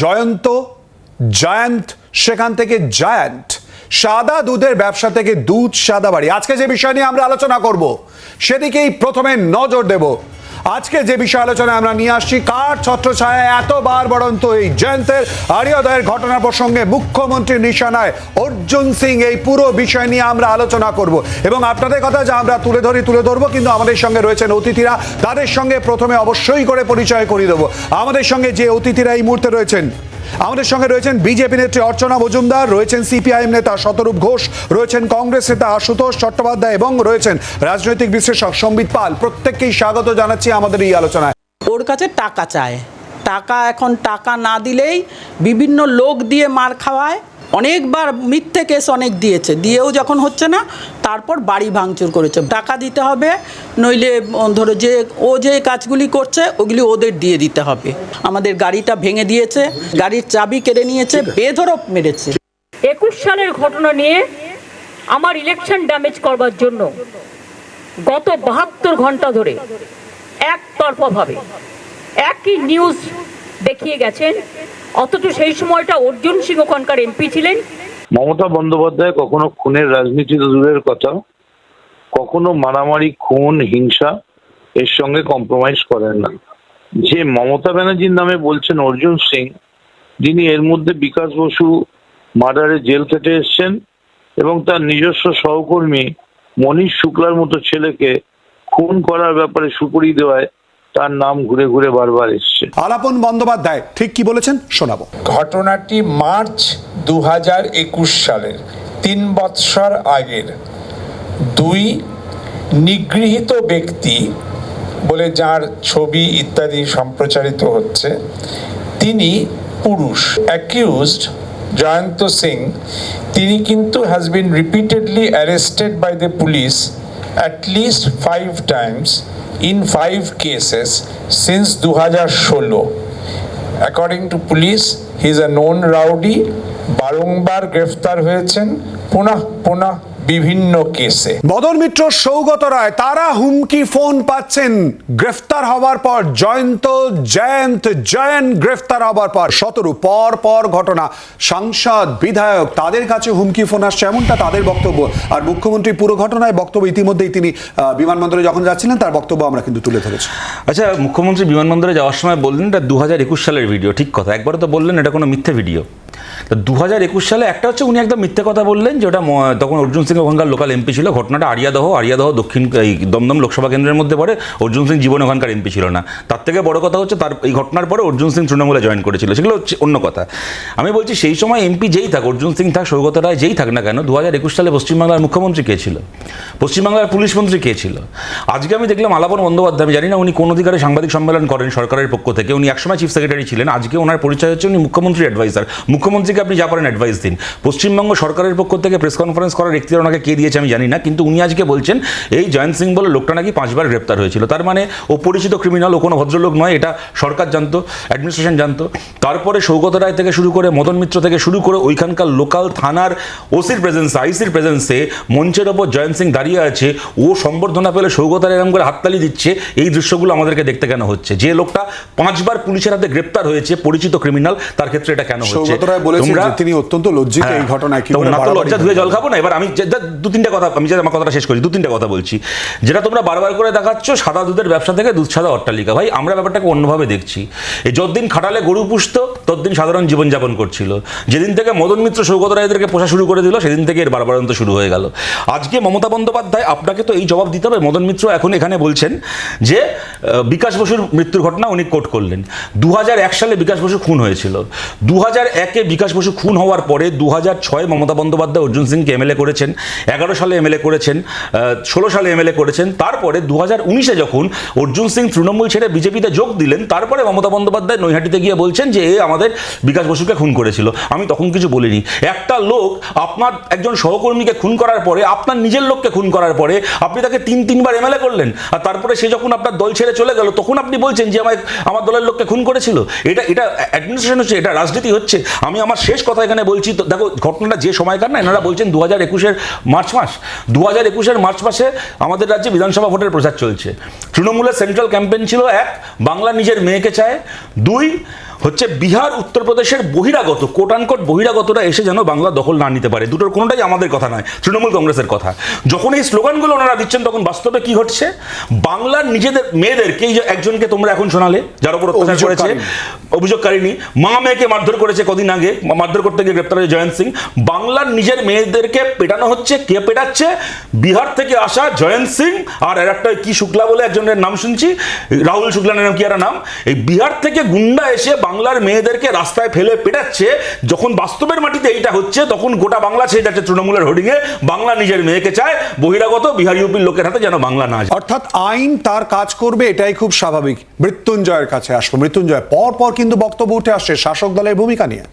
Jayanta giant সেখান থেকে giant সাদা দুধের ব্যবসা থেকে দুধ, সাদা বাড়ি। আজকে যে বিষয় নিয়ে আমরা আলোচনা করব, সেদিকেই প্রথমে নজর দেব আজকে যে বিষয় আলোচনায় আমরা নিয়ে আসছি, কার ছত্রছায়া এতবার বরন্ত এই জয়ন্তের আরিয়দয়ের ঘটনা প্রসঙ্গে মুখ্যমন্ত্রীর নিশানায় অর্জুন সিং এই পুরো বিষয় নিয়ে আমরা আলোচনা করব। এবং আপনাদের কথা যা আমরা তুলে ধরি, তুলে ধরবো, কিন্তু আমাদের সঙ্গে রয়েছেন অতিথিরা। তাদের সঙ্গে প্রথমে অবশ্যই করে পরিচয় করিয়ে দেবো। আমাদের সঙ্গে যে অতিথিরা এই মুহূর্তে রয়েছেন আমাদের সঙ্গে রয়েছেন বিজেপি নেত্রী অর্চনা মজুমদার, রয়েছেন সিপিআইএম নেতা শতরূপ ঘোষ, রয়েছেন কংগ্রেস নেতা আশুতোষ চট্টোপাধ্যায় এবং রয়েছেন রাজনৈতিক বিশ্লেষক সম্বিত পাল। প্রত্যেককেই স্বাগত জানাচ্ছি আমাদের এই আলোচনায়। ওর কাছে টাকা চায়। টাকা এখন টাকা না দিলেই বিভিন্ন লোক দিয়ে মার খাওয়ায়। অনেকবার মিথ্যে কেস অনেক দিয়েছে, দিয়েও যখন হচ্ছে না, তারপর বাড়ি ভাঙচুর করেছে। টাকা দিতে হবে, নইলে ধরো যে, ও যে কাজগুলি করছে, ওগুলি ওদের দিয়ে দিতে হবে। আমাদের গাড়িটা ভেঙে দিয়েছে, গাড়ির চাবি কেড়ে নিয়েছে বেধরক মেরেছে। একুশ সালের ঘটনা নিয়ে আমার ইলেকশন ড্যামেজ করবার জন্য গত বাহাত্তর ঘণ্টা ধরে একতরফাভাবে একই নিউজ দেখিয়ে গেছেন। অথচ সেই সময়টা অর্জুন সিং ওখানকার এমপি ছিলেন। মমতা বন্দ্যোপাধ্যায় কখনো খুনের রাজনীতি দূরের কথা। কখনো মারামারি, খুন, হিংসা এর সঙ্গে কম্প্রোমাইজ করেন না। যে মমতা ব্যানার্জির নামে বলছেন অর্জুন সিং, যিনি এর মধ্যে বিকাশ বসু মার্ডারে জেল কেটে এসছেন এবং তার নিজস্ব সহকর্মী মনীষ শুক্লার মতো ছেলেকে খুন করার ব্যাপারে সুপরি দেওয়ায় তার নাম ঘুরে ঘুরে বারবার এসছে। আলাপন বন্দ্যোপাধ্যায় ঠিক কি বলেছেন? শোনাবো। ঘটনাটি মার্চ দু হাজার একুশ সালের তিন বৎসর আগের। দুই নিগৃহীত ব্যক্তি বলে যার ছবি ইত্যাদি সম্প্রচারিত হচ্ছে তিনি পুরুষ। অ্যাকিউজড জয়ন্ত সিং তিনি কিন্তু has been repeatedly arrested by the police at least five times in five cases since 2016 according to police he is a known rowdy বারংবার গ্রেফতার হয়েছেন, পুনঃ পুনঃ বিভিন্ন কেসে। মদন মিত্র সৌগত রায় তারা হুমকি ফোন পাচ্ছেন। গ্রেফতার হওয়ার পর জয়ন্ত জয়ন্ত জয়ন্ত গ্রেফতার হওয়ার পর সতেরো পর পর ঘটনা। সাংসদ বিধায়ক তাদের কাছে হুমকি ফোন আসছে এমনটা তাদের বক্তব্য। আর মুখ্যমন্ত্রী পুরো ঘটনায় বক্তব্য ইতিমধ্যেই তিনি আহ, বিমানবন্দরে যখন যাচ্ছিলেন তার বক্তব্য আমরা কিন্তু তুলে ধরেছি। আচ্ছা মুখ্যমন্ত্রী বিমানবন্দরে যাওয়ার সময় বললেন এটা দু হাজার একুশ সালের ভিডিও ঠিক কথা। একবারও তো বললেন এটা কোনো মিথ্যে ভিডিও তো দু হাজার একুশ সালে একটা হচ্ছে উনি একদম মিথ্যে কথা বললেন যে ওটা তখন অর্জুন সিং ওখানকার লোকাল এমপি ছিল। ঘটনাটা আরিয়াদহ আরিয়াদহ দক্ষিণ, এই দমদম লোকসভা কেন্দ্রের মধ্যে পড়ে। অর্জুন সিং জীবন ওখানকার এমপি ছিল না। তার থেকে বড় কথা হচ্ছে তার এই ঘটনার পরে অর্জুন সিং তৃণমূলে জয়েন করেছিল। সেগুলো হচ্ছে অন্য কথা। আমি বলছি সেই সময় এমপি যেই থাক, অর্জুন সিং থাক, সৌগত রায় যেই থাক না কেন দু হাজার একুশ সালে পশ্চিমবাংলার মুখ্যমন্ত্রী কে ছিল? পশ্চিমবাংলার পুলিশ মন্ত্রী কে ছিল? আজকে আমি দেখলাম আলাপন বন্দ্যোপাধ্যায়, আমি জানি না উনি কোন অধিকারে সাংবাদিক সম্মেলন করেন সরকারের পক্ষ থেকে। উনি একসময় চিফ সেক্রেটারি ছিলেন। আজকে ওনার পরিচয় হচ্ছে উনি মুখ্যমন্ত্রী অ্যাডভাইজার মুখ্যমন্ত্রীকে আপনি যা পারেন অ্যাডভাইস দিন। পশ্চিমবঙ্গ সরকারের পক্ষ থেকে প্রেস কনফারেন্স করার এখতিয়ার ওনাকে কে দিয়েছে আমি জানি না, কিন্তু উনি আজকে বলছেন, এই জয়ন্ত সিং বলে লোকটা নাকি পাঁচবার গ্রেপ্তার হয়েছিল। তার মানে ও পরিচিত ক্রিমিনাল ও কোনো ভদ্রলোক নয়, এটা সরকার জানতো অ্যাডমিনিস্ট্রেশন জানতো। তারপরে সৌগত রায় থেকে শুরু করে, মদন মিত্র থেকে শুরু করে ওইখানকার লোকাল থানার ওসির প্রেজেন্সে আইসির প্রেজেন্সে মঞ্চের ওপর জয়ন্ত সিং দাঁড়িয়ে আছে। ও সম্বর্ধনা পেলে সৌগত রায় এরকম করে হাততালি দিচ্ছে। এই দৃশ্যগুলো আমাদেরকে দেখতে কেন হচ্ছে? যে লোকটা পাঁচবার পুলিশের হাতে গ্রেপ্তার হয়েছে, পরিচিত ক্রিমিনাল তার ক্ষেত্রে এটা কেন হচ্ছে? তিনি অত্যন্ত লজ্জিত এই হ্যাঁ, ঘটনায় কি তো তো লজ্জা ধুয়ে জল খাব না এবার আমি দু তিনটে কথা আমি যে আমার কথাটা শেষ করি দু তিনটে কথা বলছি। যেটা তোমরা বারবার করে দেখাচ্ছ সাদা দুধের ব্যবসা থেকে দুধ সাদা অট্টালিকা। ভাই আমরা ব্যাপারটাকে অন্যভাবে দেখছি। এই যতদিন খাটালে গরু পুষতো ততদিন সাধারণ জীবনযাপন করছিল। যেদিন থেকে মদন মিত্র সৌগত রায়দেরকে পোষা শুরু করে দিল সেদিন থেকে এর বারবারন্ত শুরু হয়ে গেল। আজকে মমতা বন্দ্যোপাধ্যায় আপনাকে তো এই জবাব দিতে হবে। মদন মিত্র এখন এখানে বলছেন যে বিকাশ বসুর মৃত্যুর ঘটনা উনি কোট করলেন। দু এক সালে বিকাশ বসু খুন হয়েছিল। দু হাজার একে বিকাশ বসু খুন হওয়ার পরে দু হাজার ছয় মমতা বন্দ্যোপাধ্যায় অর্জুন সিংকে এমএলএ করেছেন, এগারো সালে এমএলএ করেছেন ষোলো সালে এমএলএ করেছেন, তারপরে দু হাজার উনিশে যখন অর্জুন সিং তৃণমূল ছেড়ে বিজেপিতে যোগ দিলেন, তারপরে মমতা বন্দ্যোপাধ্যায় নৈহাটিতে গিয়ে বলছেন যে এ আমাদের বিকাশ বসুকে খুন করেছিল। আমি তখন কিছু বলিনি। একটা লোক আপনার একজন সহকর্মীকে খুন করার পরে, আপনার নিজের লোককে খুন করার পরে, আপনি তাকে তিন, তিনবার এমএলএ করলেন, আর তারপরে সে যখন আপনার দল ছেড়ে চলে গেল, তখন আপনি বলছেন যে আমার আমার দলের লোককে খুন করেছিল? এটা এটা অ্যাডমিনিস্ট্রেশন হচ্ছে, এটা রাজনীতি হচ্ছে। আমি আমার শেষ কথা এখানে বলছি তো, দেখো, ঘটনাটা যে সময়কার না, এনারা বলছেন দু হাজার একুশের মার্চ মাস। দু হাজার একুশের মার্চ মাসে আমাদের রাজ্যে বিধানসভা ভোটের প্রচার চলছে। তৃণমূলের সেন্ট্রাল ক্যাম্পেন ছিল এক, বাংলা নিজের মেয়েকে চায়। দুই হচ্ছে বিহার উত্তরপ্রদেশের বহিরাগত কোটানকোট বহিরাগতরা এসে যেন বাংলা দখল না নিতে পারে। দুটোর কোনোটাই আমাদের কথা নয় তৃণমূল কংগ্রেসের কথা। যখন এই স্লোগানগুলো ওনারা দিচ্ছেন তখন বাস্তবে কি হচ্ছে? বাংলার নিজেদের মেয়েদেরকে একজনকে তোমরা এখন শোনালে যার উপর অত্যাচার করেছে। অভিযোগকারিনী মা মেয়েকে মারধর করেছে কদিন আগে মারধর করতে গিয়ে গ্রেপ্তার হয়েছে জয়ন্ত সিং। বাংলার নিজের মেয়েদেরকে পেটানো হচ্ছে কে পেটাচ্ছে? বিহার থেকে আসা জয়ন্ত সিং আর আর একটা কি শুক্লা বলে একজনের নাম শুনছি? রাহুল শুক্লা নাম কি একটা নাম? এই বিহার থেকে গুন্ডা এসে বাংলার মেয়েদেরকে রাস্তায় ফেলে পেটাচ্ছে যখন বাস্তবের মাটিতে এইটা হচ্ছে তখন গোটা বাংলা ছেড়ে যাচ্ছে তৃণমূলের হোর্ডিংয়ে বাংলা নিজের মেয়েকে চায় বহিরাগত বিহার ইউপির লোকের হাতে যেন বাংলা না যায়। অর্থাৎ আইন তার কাজ করবে এটাই খুব স্বাভাবিক। মৃত্যুঞ্জয়ের কাছে আসব। মৃত্যুঞ্জয় পর পর কিন্তু বক্তব্য উঠে আসছে শাসক দলের ভূমিকা নিয়ে।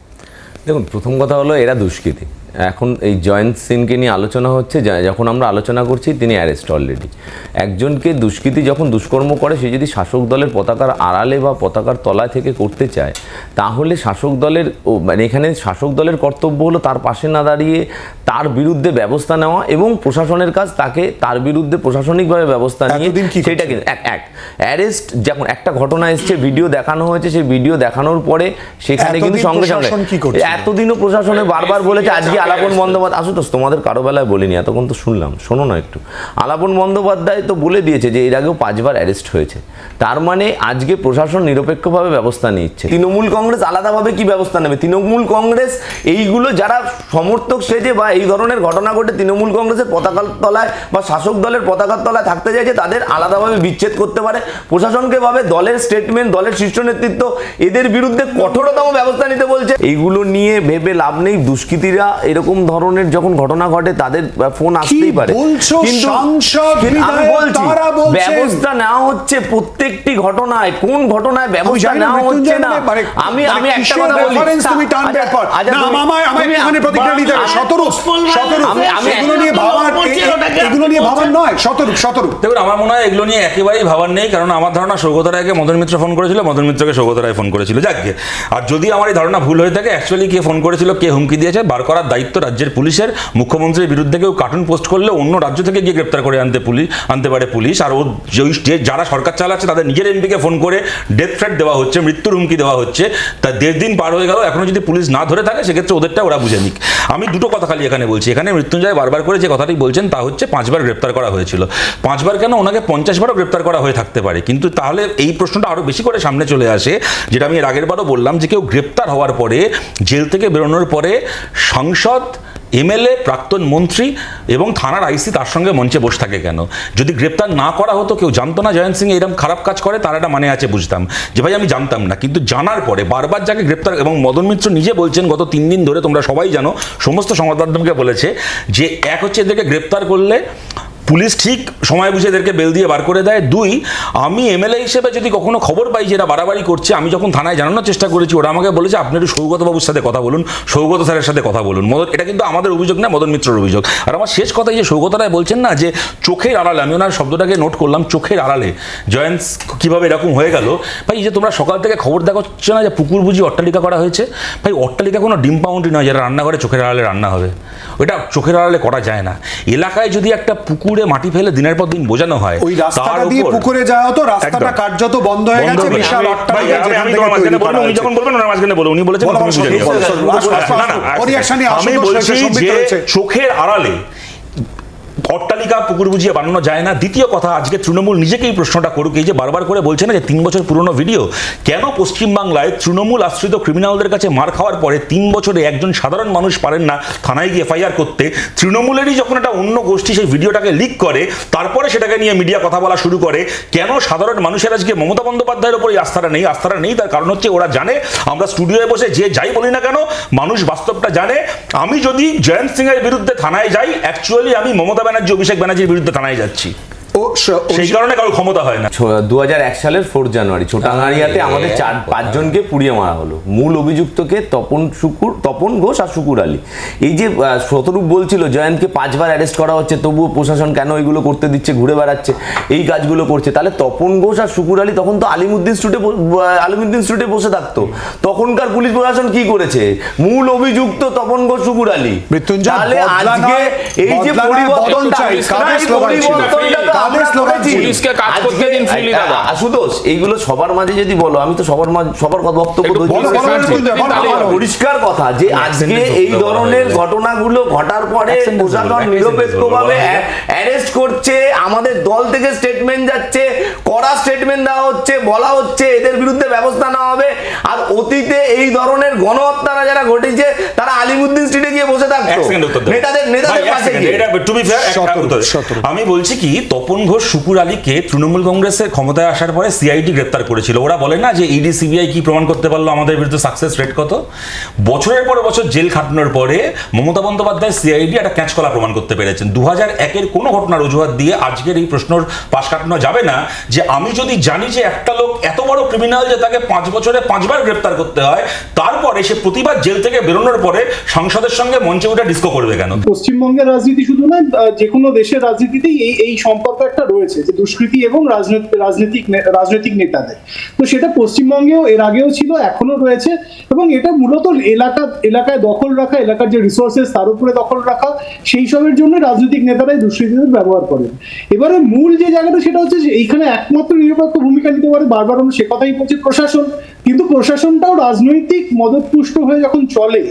দেখুন প্রথম কথা হলো এরা দুষ্কৃতী। এখন এই জয়ন্ত সিনকে নিয়ে আলোচনা হচ্ছে যখন আমরা আলোচনা করছি তিনি অ্যারেস্ট অলরেডি একজনকে দুষ্কৃতী যখন দুষ্কর্ম করে সে যদি শাসক দলের পতাকার আড়ালে বা পতাকার তলায় থেকে করতে চায় তাহলে শাসক দলের ও মানে এখানে শাসক দলের কর্তব্য হলো তার পাশে না দাঁড়িয়ে তার বিরুদ্ধে ব্যবস্থা নেওয়া এবং প্রশাসনের কাজ তাকে তার বিরুদ্ধে প্রশাসনিকভাবে ব্যবস্থা নিয়ে সেটা কিন্তু এক এক অ্যারেস্ট যখন একটা ঘটনা এসছে ভিডিও দেখানো হয়েছে সেই ভিডিও দেখানোর পরে সেখানে কিন্তু সঙ্গে সঙ্গে? এতদিনও প্রশাসনে বারবার বলেছে আজকে আলাপন বন্দ্যোপাধ্যায় আশুতোষ তোমাদের কারও বেলায় বলিনি এতক্ষণ তো শুনলাম শোনো না একটু। আলাপন বন্দ্যোপাধ্যায় তো বলে দিয়েছে যে এর আগেও পাঁচবার অ্যারেস্ট হয়েছে। তার মানে আজকে প্রশাসন নিরপেক্ষভাবে ব্যবস্থা নিচ্ছে। তৃণমূল কংগ্রেস আলাদাভাবে কি ব্যবস্থা নেবে? তৃণমূল কংগ্রেস এইগুলো যারা সমর্থক সেজে বা এই ধরনের ঘটনা ঘটে তৃণমূল কংগ্রেসের পতাকার তলায় বা শাসক দলের পতাকার তলায় থাকতে চাইছে তাদের আলাদাভাবে বিচ্ছেদ করতে পারে। প্রশাসনকে ভাবে দলের স্টেটমেন্ট দলের শীর্ষ নেতৃত্ব এদের বিরুদ্ধে কঠোরতম ব্যবস্থা নিতে বলছে। এইগুলো নিয়ে ভেবে লাভ নেই। দুষ্কৃতীরা এরকম ধরনের যখন ঘটনা ঘটে তাদের ফোন আসতেই পারে। কিন্তু। ব্যবস্থা নেওয়া হচ্ছে প্রত্যেকটি ঘটনায়। কোন ঘটনায় ব্যবস্থা নেওয়া হচ্ছে না? আমি আমি একটা কথা বলি। তুমি টানবে আচ্ছা, না, তুমি- আমায়- আমায় প্রতিক্রিয়া নিতে হবে। শতরূপ, শতরূপ, আমি- আমি- এগুলো নিয়ে ভাবার এগুলো নিয়ে ভাবার নয় শতরূপ শতরূপ। দেখুন আমার মনে হয় এগুলো নিয়ে একেবারেই ভাবার নেই কারণ আমার ধারণা সৌগত রায়কে মদন মিত্র ফোন করেছিল মদন মিত্রকে সৌগত রায় ফোন করেছিল। যাকে আর যদি আমার এই ধারণা ভুল হয়ে থাকে অ্যাকচুয়ালি কে ফোন করেছিল কে হুমকি দিয়েছে বার করার দায়িত্ব রাজ্যের পুলিশের। মুখ্যমন্ত্রীর বিরুদ্ধে কেউ কার্টুন পোস্ট করলে অন্য রাজ্য থেকে গিয়ে গ্রেপ্তার করে আনতে পুলিশ, আনতে পারে পুলিশ। আর ও যে যারা সরকার চালাচ্ছে তাদের নিজের এমপিকে ফোন করে ডেথ থ্রেট দেওয়া হচ্ছে, মৃত্যুর হুমকি দেওয়া হচ্ছে। তা দেড় দিন পার হয়ে গেল এখনও যদি পুলিশ না ধরে থাকে সেক্ষেত্রে ওদেরটা ওরা বুঝে নিক। আমি দুটো কথা খালি এখানে বলছি। এখানে মৃত্যুঞ্জয় বারবার করে যে কথাটি বলছেন তা হচ্ছে পাঁচবার গ্রেপ্তার করা হয়েছিল। পাঁচবার কেন? ওনাকে পঞ্চাশবারও গ্রেপ্তার করা হয়ে থাকতে পারে। কিন্তু তাহলে এই প্রশ্নটা আরও বেশি করে সামনে চলে আসে, যেটা আমি এর আগের বারও বললাম যে কেউ গ্রেপ্তার হওয়ার পরে, জেল থেকে বেরোনোর পরে, সংসদ এমএলএ, প্রাক্তন মন্ত্রী এবং থানার আইসি তার সঙ্গে মঞ্চে বসে থাকে কেন? যদি গ্রেপ্তার না করা হতো, কেউ জানতো না জয়ন্ত সিং এরকম খারাপ কাজ করে, তার একটা মানে আছে, বুঝতাম। যে ভাই আমি জানতাম না, কিন্তু জানার পরে বারবার যাকে গ্রেপ্তার এবং মদন মিত্র নিজে বলছেন, গত তিন দিন ধরে তোমরা সবাই জানো, সমস্ত সংবাদ মাধ্যমকে বলেছে যে এক হচ্ছে এদেরকে গ্রেপ্তার করলে পুলিশ ঠিক সময় বুঝে এদেরকে বেল দিয়ে বার করে দেয়। দুই, আমি এমএলএ হিসেবে যদি কখনো খবর পাই যে এরা বাড়াবাড়ি করছে, আমি যখন থানায় জানানোর চেষ্টা করেছি, ওরা আমাকে বলেছে, আপনি একটু সৌগতবাবুর সাথে কথা বলুন, সৌগত স্যারের সাথে কথা বলুন। মদন এটা কিন্তু আমাদের অভিযোগ না মদন মিত্রের অভিযোগ। আর আমার শেষ কথা যে সৌগত রায় বলছেন না যে চোখের আড়ালে, আমি ওনার শব্দটাকে নোট করলাম, চোখের আড়ালে। জয়েন্টস কীভাবে এরকম হয়ে গেল? ভাই যে তোমরা সকাল থেকে খবর দেখাচ্ছ না যে পুকুর বুঝি অট্টালিকা করা হয়েছে? ভাই, অট্টালিকা কোনো ডিম পাউন্ডি নয় যেটা রান্নাঘরে চোখের আড়ালে রান্না হবে। ওটা চোখের আড়ালে করা যায় না। এলাকায় যদি একটা পুকুরে মাটি ফেলে দিনের পর দিন বোঝানো হয়। ওই রাস্তাটা দিয়ে পুকুরে যাওয়া তো রাস্তাটা। কার্যত বন্ধ হয়ে গেছে বিশাল অট্টালিকা আমি- বলব, উনি। যখন বলবেন ওনার মাঝখানে বলো উনি বলেছেন তুমি বুঝে নিয়ে আমি বলছি যে চোখের আড়ালে অট্টালিকা পুকুর বুঝিয়ে বানানো যায় না। দ্বিতীয় কথা, আজকে তৃণমূল নিজেকেই প্রশ্নটা করুক এই যে বারবার করে বলছে না যে তিন বছর পুরনো ভিডিও কেন পশ্চিমবাংলায় তৃণমূল আশ্রিত ক্রিমিনালদের কাছে মার খাওয়ার পরে তিন বছরে একজন সাধারণ মানুষ পারেন না থানায় গিয়ে এফআইআর করতে? তৃণমূলেরই যখন একটা অন্য গোষ্ঠী সেই ভিডিওটাকে লিক করে, তারপরে সেটাকে নিয়ে মিডিয়া কথা বলা শুরু করে, কেন সাধারণ মানুষের আজকে মমতা বন্দ্যোপাধ্যায়ের উপর এই আস্থাটা নেই? আস্থাটা নেই, তার কারণ হচ্ছে ওরা জানে, আমরা স্টুডিওয়ে বসে যে যাই বলি না কেন, মানুষ বাস্তবটা জানে। আমি যদি জয়ন্ত সিং এর বিরুদ্ধে থানায় যাই অ্যাকচুয়ালি আমি মমতা ব্যানার্জি অভিষেক ব্যানার্জির বিরুদ্ধে থানায় যাচ্ছি। ও সেই কারণে কারও ক্ষমতা হয় না। দু সালের ফোর্থ জানুয়ারি ছোটাঙ্গারিয়াতে আমাদের চার পাঁচজনকে পুড়িয়ে মারা হলো। মূল অভিযুক্তকে তপন শুকুর তপন ঘোষ আর শুকুর আলী। এই যে শতরূপ বলছিল জয়ন্তকে পাঁচবার অ্যারেস্ট করা হচ্ছে তবুও প্রশাসন কেন এগুলো করতে দিচ্ছে ঘুরে বেড়াচ্ছে এই কাজগুলো করছে? তাহলে তপন ঘোষ আর শুকুর আলী তখন তো আলিমুদ্দিন স্ট্রিটে আলিমুদ্দিন স্ট্রিটে বসে থাকতো। তখনকার পুলিশ প্রশাসন কি করেছে? মূল অভিযুক্ত তপন ঘোষ শুকুর আলী। মৃত্যুঞ্জয়, তাহলে আজকে এই যে পরিবর্তনটা চাই। স্লোগান ছিল? পরিবর্তনটা তো আদেশ লড়েছি। পুলিশকে কাজ করতে দিন ফ্রিলি দাদা। আশুতোষ এইগুলো সবার মাঝে যদি বলো আমি তো সবার মাঝে সবার কথা বক্তব্য একটু ধরি। বলো, বলো, বলো, বলো, বলো, আমার বলো। পরিষ্কার কথা যে আজকে এই ধরনের ঘটনাগুলো ঘটার পরে প্রশাসন নিরপেক্ষভাবে অ্যারেস্ট করছে আমাদের দল থেকে স্টেটমেন্ট যাচ্ছে কড়া স্টেটমেন্ট দেওয়া হচ্ছে বলা হচ্ছে এদের বিরুদ্ধে ব্যবস্থা নেওয়া হবে আর অতীতে এই ধরনের গণহত্যারা যারা ঘটেছে তারা আলিমুদ্দিন স্ট্রিটে গিয়ে বসে থাকতো। নেতাদের নেতাদের পাশে। আমি বলছি কি তপন ঘোষ শুকুর আলীকে তৃণমূল কংগ্রেসের ক্ষমতায় আসার পরে সিআইডি গ্রেপ্তার করেছিল। ওরা বলে না যে ইডি সিবিআই কি প্রমাণ করতে পারল আমাদের বিরুদ্ধে সাকসেস রেট কত? বছরের পর বছর জেল খাটানোর পরে মমতা বন্দ্যোপাধ্যায় সিআইডি একটা ক্যাঁচকলা প্রমাণ করতে পেরেছেন। দু হাজার একের কোনো ঘটনার অজুহাত দিয়ে আজকের এই প্রশ্নর পাশ কাটানো যাবে না যে আমি যদি জানি যে একটা লোক এত বড় ক্রিমিনাল যে তাকে পাঁচ বছরে পাঁচবার গ্রেপ্তার করতে হয় তারপরে সে প্রতিবার জেল থেকে বেরোনোর পরে সংসদের সঙ্গে মঞ্চে উঠে ডিস্কো করবে কেন? পশ্চিমবঙ্গের রাজনীতি শুধু আহ, যে কোনো দেশের রাজনীতিতেই এই এই সম্পর্ক একটা রয়েছে যে দুষ্কৃতি এবং রাজনৈতিক রাজনৈতিক নেতাদের। তো সেটা পশ্চিমবঙ্গেও, এর আগেও ছিল এখনও রয়েছে এবং এটা মূলত এলাকা, এলাকায় দখল রাখা, এলাকার যে রিসোর্সেস তার উপরে দখল রাখা, সেই সবের জন্য রাজনৈতিক নেতারাই দুষ্কৃতীদের ব্যবহার করেন। এবারে মূল যে জায়গাটা সেটা হচ্ছে যে এইখানে একমাত্র নিরপেক্ষ ভূমিকা নিতে পারে বারবার আমরা সে কথাই বলছি প্রশাসন। কিন্তু প্রশাসনটাও রাজনৈতিক মদতপুষ্ট হয়ে যখন চলে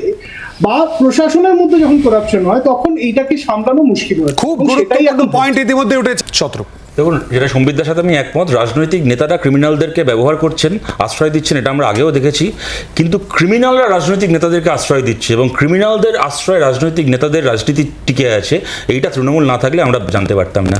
বা প্রশাসনের মধ্যে যখন করাপশন হয় তখন এইটাকে সামলানো মুশকিল হয় খুব সেটাই এখন পয়েন্ট ইতিমধ্যে উঠেছে ছত্র দেখুন যেটা সম্বিদ্যার সাথে আমি একমত রাজনৈতিক নেতারা ক্রিমিনালদেরকে ব্যবহার করছেন আশ্রয় দিচ্ছেন এটা আমরা আগেও দেখেছি। কিন্তু ক্রিমিনালরা রাজনৈতিক নেতাদেরকে আশ্রয় দিচ্ছে এবং ক্রিমিনালদের আশ্রয় রাজনৈতিক নেতাদের রাজনীতি টিকে আছে এইটা তৃণমূল না থাকলে আমরা জানতে পারতাম না।